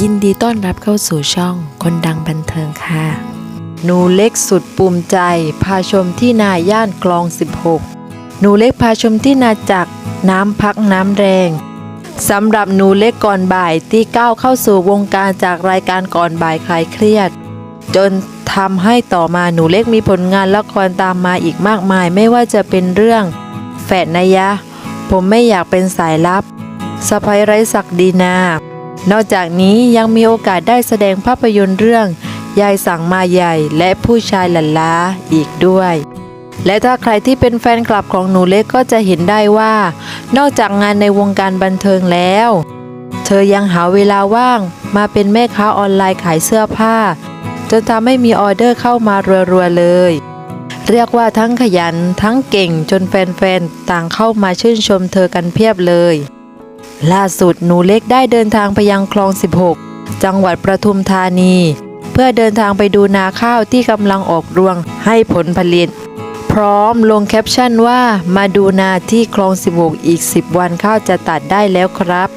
ยินดีต้อนรับเข้าสู่ช่องคนดังบันเทิงค่ะ หนูเล็กสุดภูมใจพาชมที่นาย่านคลอง 16 หนูเล็กพาชมที่นาจักน้ำพักน้ำแรงสำหรับหนูเล็กก่อนบ่ายที่ก้าวเข้าสู่วงการจากรายการก่อนบ่ายคลายเครียด จนทำให้ต่อมาหนูเล็กมีผลงานละครตามมาอีกมากมาย ไม่ว่าจะเป็นเรื่อง แฝดนายะ ผมไม่อยากเป็นสายลับสะพายไร้ศักดีนา นอกจากนี้ยังมีโอกาสได้แสดงภาพยนตร์เรื่อง ยายสั่งมาใหญ่และผู้ชายหลันล้าอีกด้วย และถ้าใครที่เป็นแฟนคลับของหนูเล็กก็จะเห็นได้ว่า นอกจากงานในวงการบันเทิงแล้ว เธอยังหาเวลาว่างมาเป็นแม่ค้าออนไลน์ขายเสื้อผ้า จนทำให้มีออเดอร์เข้ามารัวๆเลย เรียกว่าทั้งขยันทั้งเก่งจนแฟนๆต่างเข้ามาชื่นชมเธอกันเพียบเลย ล่าสุดหนูเล็กได้เดินทางไปยังคลอง 16 จังหวัดประทุมธานี เพื่อเดินทางไปดูนาข้าวที่กำลังออกรวงให้ผลผลิต พร้อมลงแคปชั่นว่ามาดูนาที่คลอง 16 อีก 10 วันข้าวจะตัดได้แล้วครับ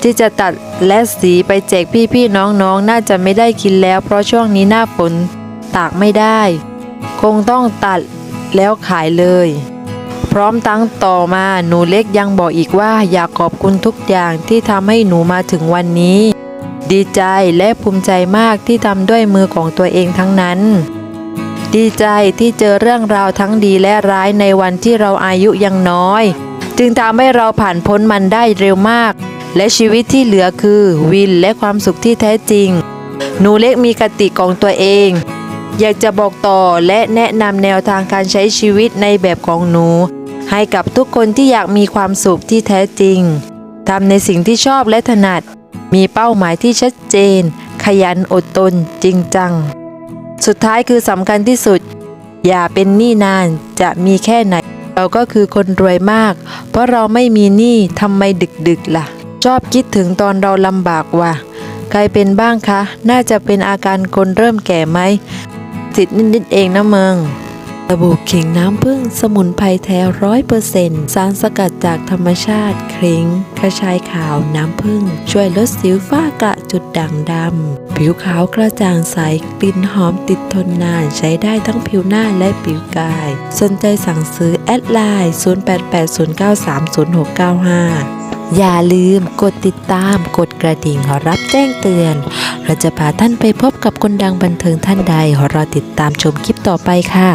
ที่จะตัดและสีไปแจกพี่ๆน้องๆน่าจะไม่ได้กินแล้ว เพราะช่วงนี้หน้าฝนตากไม่ได้ คงต้องตัดแล้วขายเลย พร้อมตั้งต่อมาหนูเล็กยังบอกอีกว่าอยากขอบคุณทุกอย่างที่ทำให้หนูมาถึงวันนี้ ดีใจและภูมิใจมากที่ทำด้วยมือของตัวเองทั้งนั้น ดีใจที่เจอเรื่องราวทั้งดีและร้ายในวันที่เราอายุยังน้อย จึงทำให้เราผ่านพ้นมันได้เร็วมาก และชีวิตที่เหลือคือวินและความสุขที่แท้จริง หนูเล็กมีกติของตัวเองอยากจะบอกต่อและแนะนำแนวทางการใช้ชีวิตในแบบของหนู ให้กับทุกคนที่อยากมีความสุขที่แท้จริงทำในสิ่งที่ชอบและถนัด มีเป้าหมายที่ชัดเจน ขยันอดทนจริงจัง สุดท้ายคือสำคัญที่สุด อย่าเป็นหนี้นานจะมีแค่ไหน เราก็คือคนรวยมาก เพราะเราไม่มีหนี้ทำไมดึกๆล่ะ ชอบคิดถึงตอนเราลำบากว่ะ ใครเป็นบ้างคะ น่าจะเป็นอาการคนเริ่มแก่ไหมสิทธิ์นิดๆเองนะเมือง สบู่เข่งน้ำผึ้งสมุนไพรแท้ร้อยเปอร์เซ็นต์สารสกัดจากธรรมชาติเคร่งกระชายขาวน้ำผึ้งช่วยลดสิวฝ้ากระจุดด่างดำผิวขาวกระจ่างใสกลิ่นหอมติดทนนานใช้ได้ทั้งผิวหน้าและผิวกาย สนใจสั่งซื้อแอดไลน์ 0880930695อย่าลืมกดติดตามกดกระดิ่งรับแจ้งเตือน เราจะพาท่านไปพบกับคนดังบันเทิงท่านใดรอติดตามชมคลิปต่อไปค่ะ